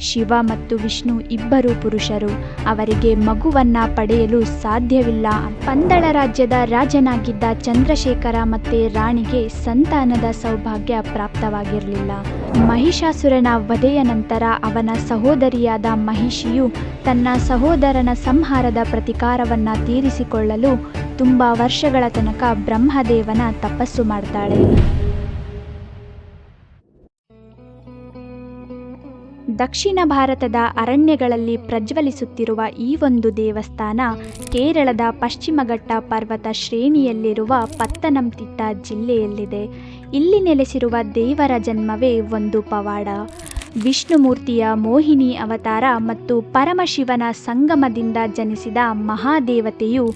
ಶಿವ ಮತ್ತು ವಿಷ್ಣು ಇಬ್ಬರು ಪುರುಷರು. ಅವರಿಗೆ ಮಗುವನ್ನ ಪಡೆಯಲು ಸಾಧ್ಯವಿಲ್ಲ. ಪಂದಳ ರಾಜ್ಯದ ರಾಜನಾಗಿದ್ದ ಚಂದ್ರಶೇಖರ ಮತ್ತೆ ರಾಣಿಗೆ ಸಂತಾನದ ಸೌಭಾಗ್ಯ ಪ್ರಾಪ್ತವಾಗಿರಲಿಲ್ಲ. ಮಹಿಷಾಸುರನ ವಧೆಯ ನಂತರ ಅವನ ಸಹೋದರಿಯಾದ ಮಹಿಷಿಯು ತನ್ನ ಸಹೋದರನ ಸಂಹಾರದ ಪ್ರತಿಕಾರವನ್ನ ತೀರಿಸಿಕೊಳ್ಳಲು ತುಂಬ ವರ್ಷಗಳ ತನಕ ಬ್ರಹ್ಮದೇವನ ತಪಸ್ಸು ಮಾಡ್ತಾಳೆ. ದಕ್ಷಿಣ ಭಾರತದ ಅರಣ್ಯಗಳಲ್ಲಿ ಪ್ರಜ್ವಲಿಸುತ್ತಿರುವ ಈ ಒಂದು ದೇವಸ್ಥಾನ ಕೇರಳದ ಪಶ್ಚಿಮಘಟ್ಟ ಪರ್ವತ ಶ್ರೇಣಿಯಲ್ಲಿರುವ ಪತ್ತನಂತಿಟ್ಟ ಜಿಲ್ಲೆಯಲ್ಲಿದೆ. ಇಲ್ಲಿ ನೆಲೆಸಿರುವ ದೇವರ ಜನ್ಮವೇ ಒಂದು ಪವಾಡ. ವಿಷ್ಣುಮೂರ್ತಿಯ ಮೋಹಿನಿ ಅವತಾರ ಮತ್ತು ಪರಮಶಿವನ ಸಂಗಮದಿಂದ ಜನಿಸಿದ ಮಹಾದೇವತೆಯು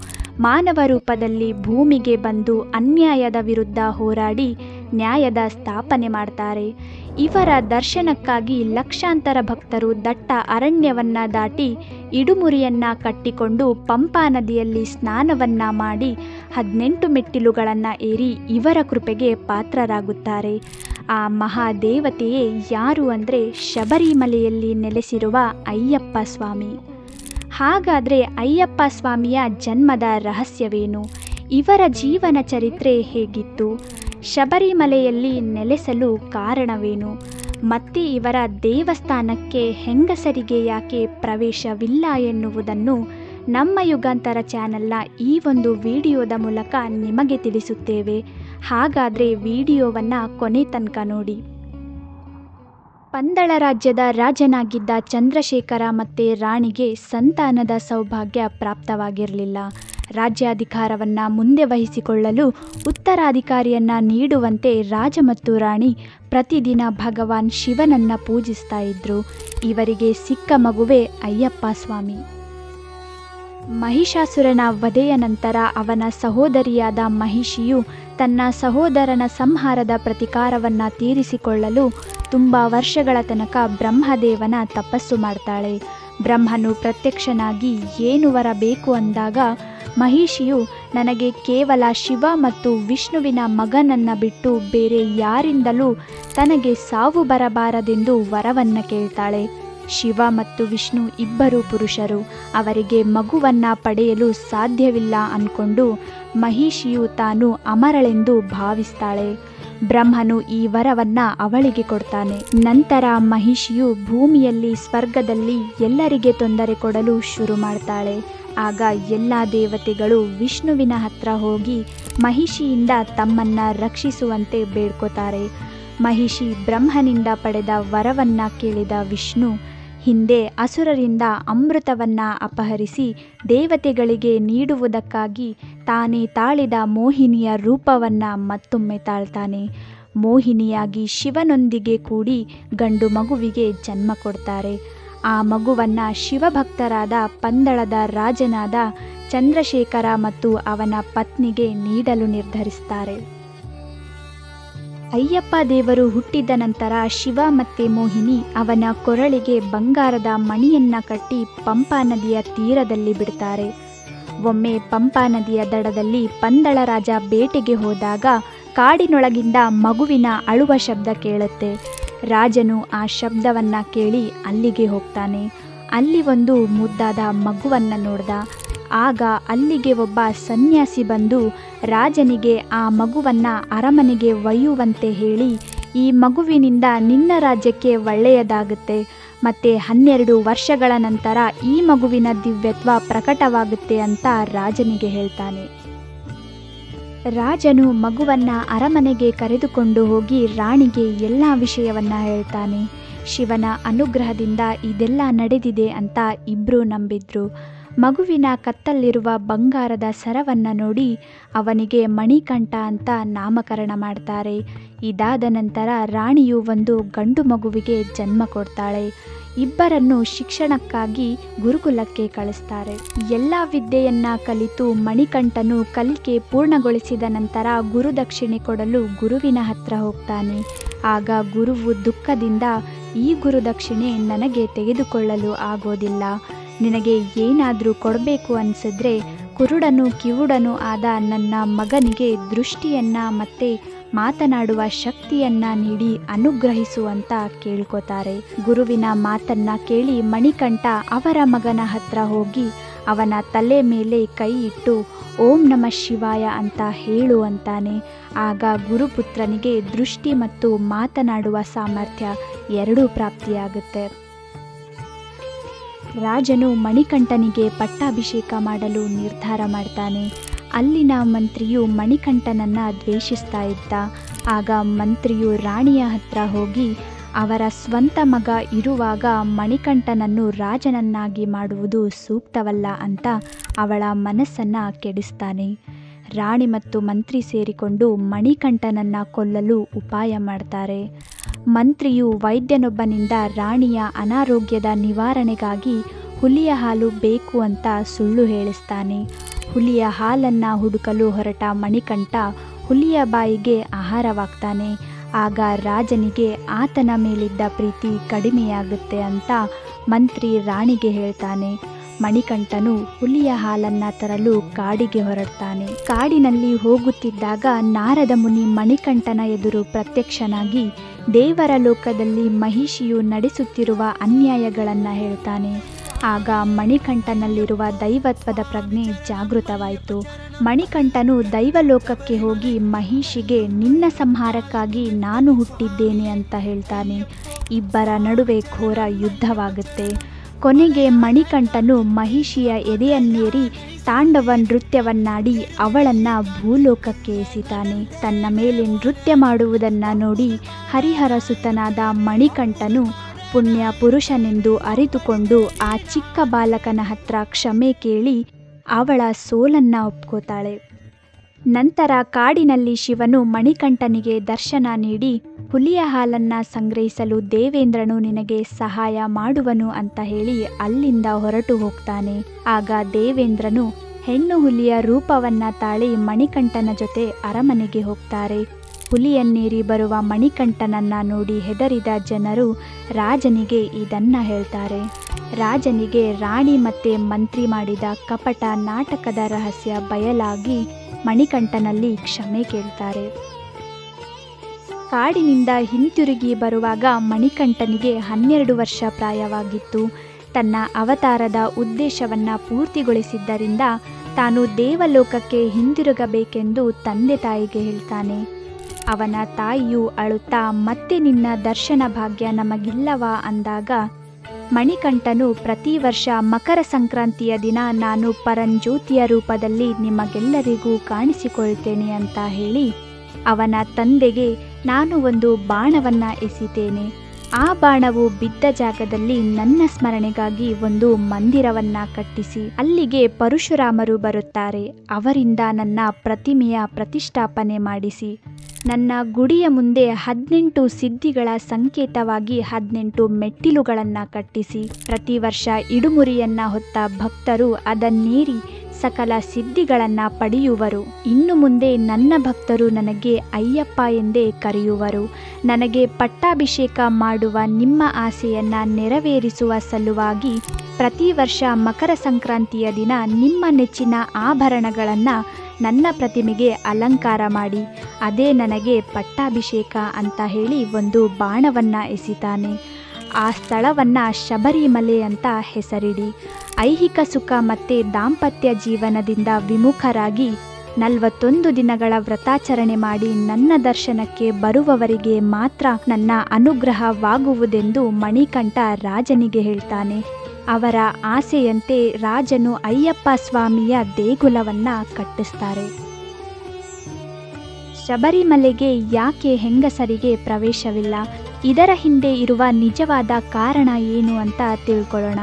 ಮಾನವ ರೂಪದಲ್ಲಿ ಭೂಮಿಗೆ ಬಂದು ಅನ್ಯಾಯದ ವಿರುದ್ಧ ಹೋರಾಡಿ ನ್ಯಾಯದ ಸ್ಥಾಪನೆ ಮಾಡ್ತಾರೆ. ಇವರ ದರ್ಶನಕ್ಕಾಗಿ ಲಕ್ಷಾಂತರ ಭಕ್ತರು ದಟ್ಟ ಅರಣ್ಯವನ್ನ ದಾಟಿ ಇಡುಮುರಿಯನ್ನು ಕಟ್ಟಿಕೊಂಡು ಪಂಪಾ ನದಿಯಲ್ಲಿ ಸ್ನಾನವನ್ನ ಮಾಡಿ ಹದಿನೆಂಟು ಮೆಟ್ಟಿಲುಗಳನ್ನು ಏರಿ ಇವರ ಕೃಪೆಗೆ ಪಾತ್ರರಾಗುತ್ತಾರೆ. ಆ ಮಹಾದೇವತೆಯೇ ಯಾರು ಅಂದರೆ ಶಬರಿಮಲೆಯಲ್ಲಿ ನೆಲೆಸಿರುವ ಅಯ್ಯಪ್ಪ ಸ್ವಾಮಿ. ಹಾಗಾದರೆ ಅಯ್ಯಪ್ಪ ಸ್ವಾಮಿಯ ಜನ್ಮದ ರಹಸ್ಯವೇನು? ಇವರ ಜೀವನ ಚರಿತ್ರೆ ಹೇಗಿತ್ತು? ಶಬರಿಮಲೆಯಲ್ಲಿ ನೆಲೆಸಲು ಕಾರಣವೇನು? ಮತ್ತೆ ಇವರ ದೇವಸ್ಥಾನಕ್ಕೆ ಹೆಂಗಸರಿಗೆ ಯಾಕೆ ಪ್ರವೇಶವಿಲ್ಲ ಎನ್ನುವುದನ್ನು ನಮ್ಮ ಯುಗಾಂತರ ಚಾನೆಲ್ನ ಈ ಒಂದು ವಿಡಿಯೋದ ಮೂಲಕ ನಿಮಗೆ ತಿಳಿಸುತ್ತೇವೆ. ಹಾಗಾದರೆ ವಿಡಿಯೋವನ್ನು ಕೊನೆ ತನಕ ನೋಡಿ. ಪಂದಳ ರಾಜ್ಯದ ರಾಜನಾಗಿದ್ದ ಚಂದ್ರಶೇಖರ ಮತ್ತು ರಾಣಿಗೆ ಸಂತಾನದ ಸೌಭಾಗ್ಯ ಪ್ರಾಪ್ತವಾಗಿರಲಿಲ್ಲ. ರಾಜ್ಯಾಧಿಕಾರವನ್ನು ಮುಂದೆ ವಹಿಸಿಕೊಳ್ಳಲು ಉತ್ತರಾಧಿಕಾರಿಯನ್ನ ನೀಡುವಂತೆ ರಾಜ ಮತ್ತು ರಾಣಿ ಪ್ರತಿದಿನ ಭಗವಾನ್ ಶಿವನನ್ನ ಪೂಜಿಸ್ತಾ ಇದ್ರು. ಇವರಿಗೆ ಸಿಕ್ಕ ಮಗುವೆ ಅಯ್ಯಪ್ಪ ಸ್ವಾಮಿ. ಮಹಿಷಾಸುರನ ವಧೆಯ ನಂತರ ಅವನ ಸಹೋದರಿಯಾದ ಮಹಿಷಿಯು ತನ್ನ ಸಹೋದರನ ಸಂಹಾರದ ಪ್ರತಿಕಾರವನ್ನ ತೀರಿಸಿಕೊಳ್ಳಲು ತುಂಬ ವರ್ಷಗಳ ತನಕ ಬ್ರಹ್ಮದೇವನ ತಪಸ್ಸು ಮಾಡ್ತಾಳೆ. ಬ್ರಹ್ಮನು ಪ್ರತ್ಯಕ್ಷನಾಗಿ ಏನು ವರ ಬೇಕು ಅಂದಾಗ ಮಹಿಷಿಯು ನನಗೆ ಕೇವಲ ಶಿವ ಮತ್ತು ವಿಷ್ಣುವಿನ ಮಗನನ್ನು ಬಿಟ್ಟು ಬೇರೆ ಯಾರಿಂದಲೂ ತನಗೆ ಸಾವು ಬರಬಾರದೆಂದು ವರವನ್ನು ಕೇಳ್ತಾಳೆ. ಶಿವ ಮತ್ತು ವಿಷ್ಣು ಇಬ್ಬರು ಪುರುಷರು. ಅವರಿಗೆ ಮಗುವನ್ನ ಪಡೆಯಲು ಸಾಧ್ಯವಿಲ್ಲ ಅಂದ್ಕೊಂಡು ಮಹಿಷಿಯು ತಾನು ಅಮರಳೆಂದು ಭಾವಿಸ್ತಾಳೆ. ಬ್ರಹ್ಮನು ಈ ವರವನ್ನ ಅವಳಿಗೆ ಕೊಡ್ತಾನೆ. ನಂತರ ಮಹಿಷಿಯು ಭೂಮಿಯಲ್ಲಿ, ಸ್ವರ್ಗದಲ್ಲಿ ಎಲ್ಲರಿಗೆ ತೊಂದರೆ ಕೊಡಲು ಶುರು ಮಾಡ್ತಾಳೆ. ಆಗ ಎಲ್ಲ ದೇವತೆಗಳು ವಿಷ್ಣುವಿನ ಹತ್ರ ಹೋಗಿ ಮಹಿಷಿಯಿಂದ ತಮ್ಮನ್ನ ರಕ್ಷಿಸುವಂತೆ ಬೇಡ್ಕೋತಾರೆ. ಮಹಿಷಿ ಬ್ರಹ್ಮನಿಂದ ಪಡೆದ ವರವನ್ನ ಕೇಳಿದ ವಿಷ್ಣು ಹಿಂದೆ ಅಸುರರಿಂದ ಅಮೃತವನ್ನ ಅಪಹರಿಸಿ ದೇವತೆಗಳಿಗೆ ನೀಡುವುದಕ್ಕಾಗಿ ತಾನೇ ತಾಳಿದ ಮೋಹಿನಿಯ ರೂಪವನ್ನ ಮತ್ತೊಮ್ಮೆ ತಾಳ್ತಾನೆ. ಮೋಹಿನಿಯಾಗಿ ಶಿವನೊಂದಿಗೆ ಕೂಡಿ ಗಂಡು ಮಗುವಿಗೆ ಜನ್ಮ ಕೊಡ್ತಾರೆ. ಆ ಮಗುವನ್ನ ಶಿವಭಕ್ತರಾದ ಪಂದಳದ ರಾಜನಾದ ಚಂದ್ರಶೇಖರ ಮತ್ತು ಅವನ ಪತ್ನಿಗೆ ನೀಡಲು ನಿರ್ಧರಿಸ್ತಾರೆ ಅಯ್ಯಪ್ಪ ದೇವರು ಹುಟ್ಟಿದ ನಂತರ ಶಿವ ಮತ್ತೆ ಮೋಹಿನಿ ಅವನ ಕೊರಳಿಗೆ ಬಂಗಾರದ ಮಣಿಯನ್ನ ಕಟ್ಟಿ ಪಂಪಾ ನದಿಯ ತೀರದಲ್ಲಿ ಬಿಡ್ತಾರೆ. ಒಮ್ಮೆ ಪಂಪಾ ನದಿಯ ದಡದಲ್ಲಿ ಪಂದಳ ರಾಜ ಬೇಟೆಗೆ ಹೋದಾಗ ಕಾಡಿನೊಳಗಿಂದ ಮಗುವಿನ ಅಳುವ ಶಬ್ದ ಕೇಳುತ್ತೆ. ರಾಜನು ಆ ಶಬ್ದವನ್ನ ಕೇಳಿ ಅಲ್ಲಿಗೆ ಹೋಗ್ತಾನೆ. ಅಲ್ಲಿ ಒಂದು ಮುದ್ದಾದ ಮಗುವನ್ನ ನೋಡ್ದ. ಆಗ ಅಲ್ಲಿಗೆ ಒಬ್ಬ ಸನ್ಯಾಸಿ ಬಂದು ರಾಜನಿಗೆ ಆ ಮಗುವನ್ನ ಅರಮನೆಗೆ ಒಯ್ಯುವಂತೆ ಹೇಳಿ, ಈ ಮಗುವಿನಿಂದ ನಿನ್ನ ರಾಜ್ಯಕ್ಕೆ ಒಳ್ಳೆಯದಾಗುತ್ತೆ. ಮತ್ತೆ ಹನ್ನೆರಡು ವರ್ಷಗಳ ನಂತರ ಈ ಮಗುವಿನ ದಿವ್ಯತ್ವ ಪ್ರಕಟವಾಗುತ್ತೆ ಅಂತ ರಾಜನಿಗೆ ಹೇಳ್ತಾನೆ. ರಾಜನು ಮಗುವನ್ನ ಅರಮನೆಗೆ ಕರೆದುಕೊಂಡು ಹೋಗಿ ರಾಣಿಗೆ ಎಲ್ಲ ವಿಷಯವನ್ನ ಹೇಳ್ತಾನೆ. ಶಿವನ ಅನುಗ್ರಹದಿಂದ ಇದೆಲ್ಲ ನಡೆದಿದೆ ಅಂತ ಇಬ್ರು ನಂಬಿದ್ರು. ಮಗುವಿನ ಕತ್ತಲ್ಲಿರುವ ಬಂಗಾರದ ಸರವನ್ನು ನೋಡಿ ಅವನಿಗೆ ಮಣಿಕಂಠ ಅಂತ ನಾಮಕರಣ ಮಾಡ್ತಾರೆ. ಇದಾದ ನಂತರ ರಾಣಿಯು ಒಂದು ಗಂಡು ಮಗುವಿಗೆ ಜನ್ಮ ಕೊಡ್ತಾಳೆ. ಇಬ್ಬರನ್ನು ಶಿಕ್ಷಣಕ್ಕಾಗಿ ಗುರುಕುಲಕ್ಕೆ ಕಳಿಸ್ತಾರೆ. ಎಲ್ಲ ವಿದ್ಯೆಯನ್ನ ಕಲಿತು ಮಣಿಕಂಠನು ಕಲಿಕೆ ಪೂರ್ಣಗೊಳಿಸಿದ ನಂತರ ಗುರುದಕ್ಷಿಣೆ ಕೊಡಲು ಗುರುವಿನ ಹತ್ರ ಹೋಗ್ತಾನೆ. ಆಗ ಗುರುವು ದುಃಖದಿಂದ ಈ ಗುರುದಕ್ಷಿಣೆ ನನಗೆ ತೆಗೆದುಕೊಳ್ಳಲು ಆಗೋದಿಲ್ಲ. ನಿನಗೆ ಏನಾದರೂ ಕೊಡಬೇಕು ಅನಿಸಿದ್ರೆ ಕುರುಡನು ಕಿವುಡನು ಆದ ನನ್ನ ಮಗನಿಗೆ ದೃಷ್ಟಿಯನ್ನ ಮತ್ತೆ ಮಾತನಾಡುವ ಶಕ್ತಿಯನ್ನ ನೀಡಿ ಅನುಗ್ರಹಿಸುವಂತ ಕೇಳ್ಕೋತಾರೆ. ಗುರುವಿನ ಮಾತನ್ನ ಕೇಳಿ ಮಣಿಕಂಠ ಅವರ ಮಗನ ಹತ್ರ ಹೋಗಿ ಅವನ ತಲೆ ಮೇಲೆ ಕೈ ಇಟ್ಟು ಓಂ ನಮ ಶಿವಾಯ ಅಂತ ಹೇಳು ಅಂತಾನೆ ಆಗ ಗುರುಪುತ್ರನಿಗೆ ದೃಷ್ಟಿ ಮತ್ತು ಮಾತನಾಡುವ ಸಾಮರ್ಥ್ಯ ಎರಡೂ ಪ್ರಾಪ್ತಿಯಾಗುತ್ತೆ. ರಾಜನು ಮಣಿಕಂಠನಿಗೆ ಪಟ್ಟಾಭಿಷೇಕ ಮಾಡಲು ನಿರ್ಧಾರ ಮಾಡ್ತಾನೆ. ಅಲ್ಲಿನ ಮಂತ್ರಿಯು ಮಣಿಕಂಠನನ್ನು ದ್ವೇಷಿಸ್ತಾ ಇದ್ದ. ಆಗ ಮಂತ್ರಿಯು ರಾಣಿಯ ಹತ್ರ ಹೋಗಿ, ಅವರ ಸ್ವಂತ ಮಗ ಇರುವಾಗ ಮಣಿಕಂಠನನ್ನು ರಾಜನನ್ನಾಗಿ ಮಾಡುವುದು ಸೂಕ್ತವಲ್ಲ ಅಂತ ಅವಳ ಮನಸ್ಸನ್ನು ಕೆಡಿಸ್ತಾನೆ. ರಾಣಿ ಮತ್ತು ಮಂತ್ರಿ ಸೇರಿಕೊಂಡು ಮಣಿಕಂಠನನ್ನು ಕೊಲ್ಲಲು ಉಪಾಯ ಮಾಡ್ತಾರೆ. ಮಂತ್ರಿಯು ವೈದ್ಯನೊಬ್ಬನಿಂದ ರಾಣಿಯ ಅನಾರೋಗ್ಯದ ನಿವಾರಣೆಗಾಗಿ ಹುಲಿಯ ಹಾಲು ಬೇಕು ಅಂತ ಸುಳ್ಳು ಹೇಳಿಸ್ತಾನೆ. ಹುಲಿಯ ಹಾಲನ್ನು ಹುಡುಕಲು ಹೊರಟ ಮಣಿಕಂಠ ಹುಲಿಯ ಬಾಯಿಗೆ ಆಹಾರವಾಗ್ತಾನೆ. ಆಗ ರಾಜನಿಗೆ ಆತನ ಮೇಲಿದ್ದ ಪ್ರೀತಿ ಕಡಿಮೆಯಾಗುತ್ತೆ ಅಂತ ಮಂತ್ರಿ ರಾಣಿಗೆ ಹೇಳ್ತಾನೆ. ಮಣಿಕಂಠನು ಹುಲಿಯ ಹಾಲನ್ನ ತರಲು ಕಾಡಿಗೆ ಹೊರಡ್ತಾನೆ. ಕಾಡಿನಲ್ಲಿ ಹೋಗುತ್ತಿದ್ದಾಗ ನಾರದ ಮುನಿ ಮಣಿಕಂಠನ ಎದುರು ಪ್ರತ್ಯಕ್ಷನಾಗಿ ದೇವರ ಲೋಕದಲ್ಲಿ ಮಹಿಷಿಯು ನಡೆಸುತ್ತಿರುವ ಅನ್ಯಾಯಗಳನ್ನು ಹೇಳ್ತಾನೆ. ಆಗ ಮಣಿಕಂಠನಲ್ಲಿರುವ ದೈವತ್ವದ ಪ್ರಜ್ಞೆ ಜಾಗೃತವಾಯಿತು. ಮಣಿಕಂಠನು ದೈವಲೋಕಕ್ಕೆ ಹೋಗಿ ಮಹಿಷಿಗೆ, ನಿನ್ನ ಸಂಹಾರಕ್ಕಾಗಿ ನಾನು ಹುಟ್ಟಿದ್ದೇನೆ ಅಂತ ಹೇಳ್ತಾನೆ. ಇಬ್ಬರ ನಡುವೆ ಘೋರ ಯುದ್ಧವಾಗುತ್ತೆ. ಕೊನೆಗೆ ಮಣಿಕಂಠನು ಮಹಿಷಿಯ ಎದೆಯನ್ನೇರಿ ತಾಂಡವ ನೃತ್ಯವನ್ನಾಡಿ ಅವಳನ್ನ ಭೂಲೋಕಕ್ಕೆ ಎಸಿತಾನೆ. ತನ್ನ ಮೇಲೆ ನೃತ್ಯ ಮಾಡುವುದನ್ನು ನೋಡಿ ಹರಿಹರ ಸುತನಾದ ಮಣಿಕಂಠನು ಪುಣ್ಯ ಪುರುಷನೆಂದು ಅರಿತುಕೊಂಡು ಆ ಚಿಕ್ಕ ಬಾಲಕನ ಹತ್ರ ಕ್ಷಮೆ ಕೇಳಿ ಅವಳ ಸೋಲನ್ನ ಒಪ್ಕೋತಾಳೆ. ನಂತರ ಕಾಡಿನಲ್ಲಿ ಶಿವನು ಮಣಿಕಂಠನಿಗೆ ದರ್ಶನ ನೀಡಿ, ಹುಲಿಯ ಹಾಲನ್ನ ಸಂಗ್ರಹಿಸಲು ದೇವೇಂದ್ರನು ನಿನಗೆ ಸಹಾಯ ಮಾಡುವನು ಅಂತ ಹೇಳಿ ಅಲ್ಲಿಂದ ಹೊರಟು ಹೋಗ್ತಾನೆ. ಆಗ ದೇವೇಂದ್ರನು ಹೆಣ್ಣು ಹುಲಿಯ ರೂಪವನ್ನ ತಾಳಿ ಮಣಿಕಂಠನ ಜೊತೆ ಅರಮನೆಗೆ ಹೋಗ್ತಾರೆ. ಹುಲಿಯನ್ನೇರಿ ಬರುವ ಮಣಿಕಂಠನನ್ನ ನೋಡಿ ಹೆದರಿದ ಜನರು ರಾಜನಿಗೆ ಇದನ್ನ ಹೇಳ್ತಾರೆ. ರಾಜನಿಗೆ ರಾಣಿ ಮತ್ತೆ ಮಂತ್ರಿ ಮಾಡಿದ ಕಪಟ ನಾಟಕದ ರಹಸ್ಯ ಬಯಲಾಗಿ ಮಣಿಕಂಠನಲ್ಲಿ ಕ್ಷಮೆ ಕೇಳ್ತಾರೆ. ಕಾಡಿನಿಂದ ಹಿಂತಿರುಗಿ ಬರುವಾಗ ಮಣಿಕಂಠನಿಗೆ ಹನ್ನೆರಡು ವರ್ಷ ಪ್ರಾಯವಾಗಿತ್ತು. ತನ್ನ ಅವತಾರದ ಉದ್ದೇಶವನ್ನ ಪೂರ್ತಿಗೊಳಿಸಿದ್ದರಿಂದ ತಾನು ದೇವಲೋಕಕ್ಕೆ ಹಿಂದಿರುಗಬೇಕೆಂದು ತಂದೆ ತಾಯಿಗೆ ಹೇಳ್ತಾನೆ. ಅವನ ತಾಯಿಯು ಅಳುತ್ತಾ, ಮತ್ತೆ ನಿನ್ನ ದರ್ಶನ ಭಾಗ್ಯ ನಮಗಿಲ್ಲವಾ? ಅಂದಾಗ, ಮಣಿಕಂಠನು, ಪ್ರತಿ ವರ್ಷ ಮಕರ ಸಂಕ್ರಾಂತಿಯ ದಿನ ನಾನು ಪರಂಜ್ಯೋತಿಯ ರೂಪದಲ್ಲಿ ನಿಮಗೆಲ್ಲರಿಗೂ ಕಾಣಿಸಿಕೊಳ್ತೇನೆ ಅಂತ ಹೇಳಿ ಅವನ ತಂದೆಗೆ, ನಾನು ಒಂದು ಬಾಣವನ್ನ ಎಸಿತೇನೆ. ಆ ಬಾಣವು ಬಿದ್ದ ಜಾಗದಲ್ಲಿ ನನ್ನ ಸ್ಮರಣೆಗಾಗಿ ಒಂದು ಮಂದಿರವನ್ನ ಕಟ್ಟಿಸಿ, ಅಲ್ಲಿಗೆ ಪರಶುರಾಮರು ಬರುತ್ತಾರೆ. ಅವರಿಂದ ನನ್ನ ಪ್ರತಿಮೆಯ ಪ್ರತಿಷ್ಠಾಪನೆ ಮಾಡಿಸಿ. ನನ್ನ ಗುಡಿಯ ಮುಂದೆ ಹದಿನೆಂಟು ಸಿದ್ಧಿಗಳ ಸಂಕೇತವಾಗಿ ಹದಿನೆಂಟು ಮೆಟ್ಟಿಲುಗಳನ್ನು ಕಟ್ಟಿಸಿ. ಪ್ರತಿ ವರ್ಷ ಇಡುಮುರಿಯನ್ನ ಹೊತ್ತ ಭಕ್ತರು ಅದನ್ನೇರಿ ಸಕಲ ಸಿದ್ಧಿಗಳನ್ನ ಪಡೆಯುವರು. ಇನ್ನು ಮುಂದೆ ನನ್ನ ಭಕ್ತರು ನನಗೆ ಅಯ್ಯಪ್ಪ ಎಂದೇ ಕರೆಯುವರು. ನನಗೆ ಪಟ್ಟಾಭಿಷೇಕ ಮಾಡುವ ನಿಮ್ಮ ಆಸೆಯನ್ನ ನೆರವೇರಿಸುವ ಸಲುವಾಗಿ ಪ್ರತಿ ವರ್ಷ ಮಕರ ಸಂಕ್ರಾಂತಿಯ ದಿನ ನಿಮ್ಮ ನೆಚ್ಚಿನ ಆಭರಣಗಳನ್ನು ನನ್ನ ಪ್ರತಿಮೆಗೆ ಅಲಂಕಾರ ಮಾಡಿ, ಅದೇ ನನಗೆ ಪಟ್ಟಾಭಿಷೇಕ ಅಂತ ಹೇಳಿ ಒಂದು ಬಾಣವನ್ನು ಎಸಿತಾನೆ. ಆ ಸ್ಥಳವನ್ನು ಶಬರಿಮಲೆ ಅಂತ ಹೆಸರಿಡಿ. ಐಹಿಕ ಸುಖ ಮತ್ತು ದಾಂಪತ್ಯ ಜೀವನದಿಂದ ವಿಮುಖರಾಗಿ ನಲವತ್ತೊಂದು ದಿನಗಳ ವ್ರತಾಚರಣೆ ಮಾಡಿ ನನ್ನ ದರ್ಶನಕ್ಕೆ ಬರುವವರಿಗೆ ಮಾತ್ರ ನನ್ನ ಅನುಗ್ರಹವಾಗುವುದೆಂದು ಮಣಿಕಂಠ ರಾಜನಿಗೆ ಹೇಳ್ತಾನೆ. ಅವರ ಆಸೆಯಂತೆ ರಾಜನು ಅಯ್ಯಪ್ಪ ಸ್ವಾಮಿಯ ದೇಗುಲವನ್ನ ಕಟ್ಟಿಸ್ತಾರೆ. ಶಬರಿಮಲೆಗೆ ಯಾಕೆ ಹೆಂಗಸರಿಗೆ ಪ್ರವೇಶವಿಲ್ಲ? ಇದರ ಹಿಂದೆ ಇರುವ ನಿಜವಾದ ಕಾರಣ ಏನು ಅಂತ ತಿಳ್ಕೊಳ್ಳೋಣ.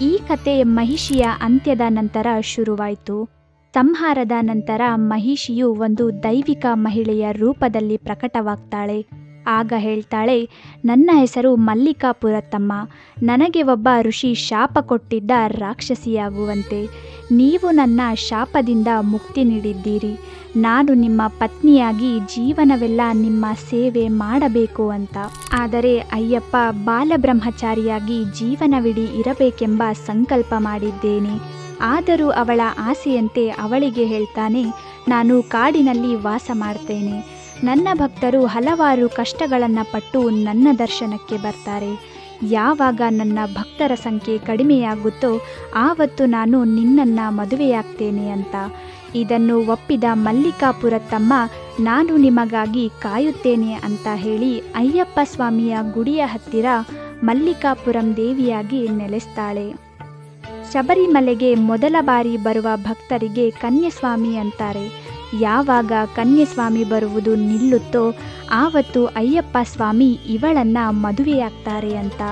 ಈ ಕತೆ ಮಹಿಷಿಯ ಅಂತ್ಯದ ನಂತರ ಶುರುವಾಯಿತು. ಸಂಹಾರದ ನಂತರ ಮಹಿಷಿಯು ಒಂದು ದೈವಿಕ ಮಹಿಳೆಯ ರೂಪದಲ್ಲಿ ಪ್ರಕಟವಾಗ್ತಾಳೆ. ಆಗ ಹೇಳ್ತಾಳೆ, ನನ್ನ ಹೆಸರು ಮಲ್ಲಿಕಾಪುರತ್ತಮ್ಮ. ನನಗೆ ಒಬ್ಬ ಋಷಿ ಶಾಪ ಕೊಟ್ಟಿದ್ದ ರಾಕ್ಷಸಿಯಾಗುವಂತೆ. ನೀವು ನನ್ನ ಶಾಪದಿಂದ ಮುಕ್ತಿ ನೀಡಿದ್ದೀರಿ. ನಾನು ನಿಮ್ಮ ಪತ್ನಿಯಾಗಿ ಜೀವನವೆಲ್ಲ ನಿಮ್ಮ ಸೇವೆ ಮಾಡಬೇಕು ಅಂತ. ಆದರೆ ಅಯ್ಯಪ್ಪ, ಬಾಲಬ್ರಹ್ಮಚಾರಿಯಾಗಿ ಜೀವನವಿಡೀ ಇರಬೇಕೆಂಬ ಸಂಕಲ್ಪ ಮಾಡಿದ್ದೇನೆ. ಆದರೂ ಅವಳ ಆಸೆಯಂತೆ ಅವಳಿಗೆ ಹೇಳ್ತಾನೆ, ನಾನು ಕಾಡಿನಲ್ಲಿ ವಾಸ ಮಾಡ್ತೇನೆ. ನನ್ನ ಭಕ್ತರು ಹಲವಾರು ಕಷ್ಟಗಳನ್ನು ಪಟ್ಟು ನನ್ನ ದರ್ಶನಕ್ಕೆ ಬರ್ತಾರೆ. ಯಾವಾಗ ನನ್ನ ಭಕ್ತರ ಸಂಖ್ಯೆ ಕಡಿಮೆಯಾಗುತ್ತೋ ಆವತ್ತು ನಾನು ನಿನ್ನನ್ನು ಮದುವೆಯಾಗ್ತೇನೆ ಅಂತ. ಇದನ್ನು ಒಪ್ಪಿದ ಮಲ್ಲಿಕಾಪುರ ತಮ್ಮ ನಾನು ನಿಮಗಾಗಿ ಕಾಯುತ್ತೇನೆ ಅಂತ ಹೇಳಿ ಅಯ್ಯಪ್ಪ ಸ್ವಾಮಿಯ ಗುಡಿಯ ಹತ್ತಿರ ಮಲ್ಲಿಕಾಪುರಂ ದೇವಿಯಾಗಿ ನೆಲೆಸ್ತಾಳೆ. ಶಬರಿಮಲೆಗೆ ಮೊದಲ ಬಾರಿ ಬರುವ ಭಕ್ತರಿಗೆ ಕನ್ಯಸ್ವಾಮಿ ಅಂತಾರೆ. ಯಾವಾಗ ಕನ್ಯಸ್ವಾಮಿ ಬರುವುದು ನಿಲ್ಲುತ್ತೋ ಆವತ್ತು ಅಯ್ಯಪ್ಪ ಸ್ವಾಮಿ ಇವಳನ್ನ ಮದುವೆಯಾಗ್ತಾರೆ ಅಂತ.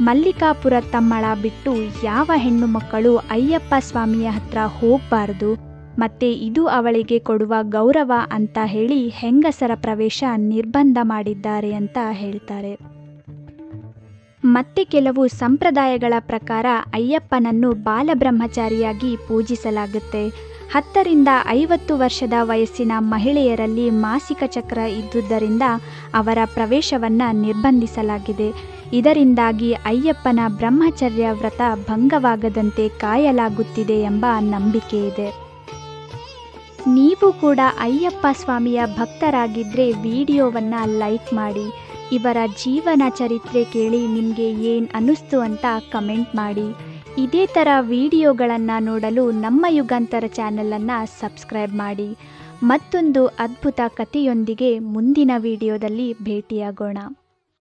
ಮಲ್ಲಿಕಾಪುರ ತಮ್ಮಳ ಬಿಟ್ಟು ಯಾವ ಹೆಣ್ಣು ಮಕ್ಕಳು ಅಯ್ಯಪ್ಪ ಸ್ವಾಮಿಯ ಹತ್ರ ಹೋಗಬಾರ್ದು, ಮತ್ತೆ ಇದು ಅವಳಿಗೆ ಕೊಡುವ ಗೌರವ ಅಂತ ಹೇಳಿ ಹೆಂಗಸರ ಪ್ರವೇಶ ನಿರ್ಬಂಧ ಮಾಡಿದ್ದಾರೆ ಅಂತ ಹೇಳ್ತಾರೆ. ಮತ್ತೆ ಕೆಲವು ಸಂಪ್ರದಾಯಗಳ ಪ್ರಕಾರ ಅಯ್ಯಪ್ಪನನ್ನು ಬಾಲಬ್ರಹ್ಮಚಾರಿಯಾಗಿ ಪೂಜಿಸಲಾಗುತ್ತೆ. ಹತ್ತರಿಂದ ಐವತ್ತು ವರ್ಷದ ವಯಸ್ಸಿನ ಮಹಿಳೆಯರಲ್ಲಿ ಮಾಸಿಕ ಚಕ್ರ ಇದ್ದುದರಿಂದ ಅವರ ಪ್ರವೇಶವನ್ನು ನಿರ್ಬಂಧಿಸಲಾಗಿದೆ. ಇದರಿಂದಾಗಿ ಅಯ್ಯಪ್ಪನ ಬ್ರಹ್ಮಚರ್ಯ ವ್ರತ ಭಂಗವಾಗದಂತೆ ಕಾಯಲಾಗುತ್ತಿದೆ ಎಂಬ ನಂಬಿಕೆ ಇದೆ. ನೀವು ಕೂಡ ಅಯ್ಯಪ್ಪ ಸ್ವಾಮಿಯ ಭಕ್ತರಾಗಿದ್ದರೆ ವಿಡಿಯೋವನ್ನು ಲೈಕ್ ಮಾಡಿ, ಇವರ ಜೀವನ ಚರಿತ್ರೆ ಕೇಳಿ ನಿಮಗೆ ಏನು ಅನ್ನಿಸ್ತು ಅಂತ ಕಮೆಂಟ್ ಮಾಡಿ. ಇದೇ ಥರ ವಿಡಿಯೋಗಳನ್ನು ನೋಡಲು ನಮ್ಮ ಯುಗಾಂತರ ಚಾನಲನ್ನು ಸಬ್ಸ್ಕ್ರೈಬ್ ಮಾಡಿ. ಮತ್ತೊಂದು ಅದ್ಭುತ ಕಥೆಯೊಂದಿಗೆ ಮುಂದಿನ ವಿಡಿಯೋದಲ್ಲಿ ಭೇಟಿಯಾಗೋಣ.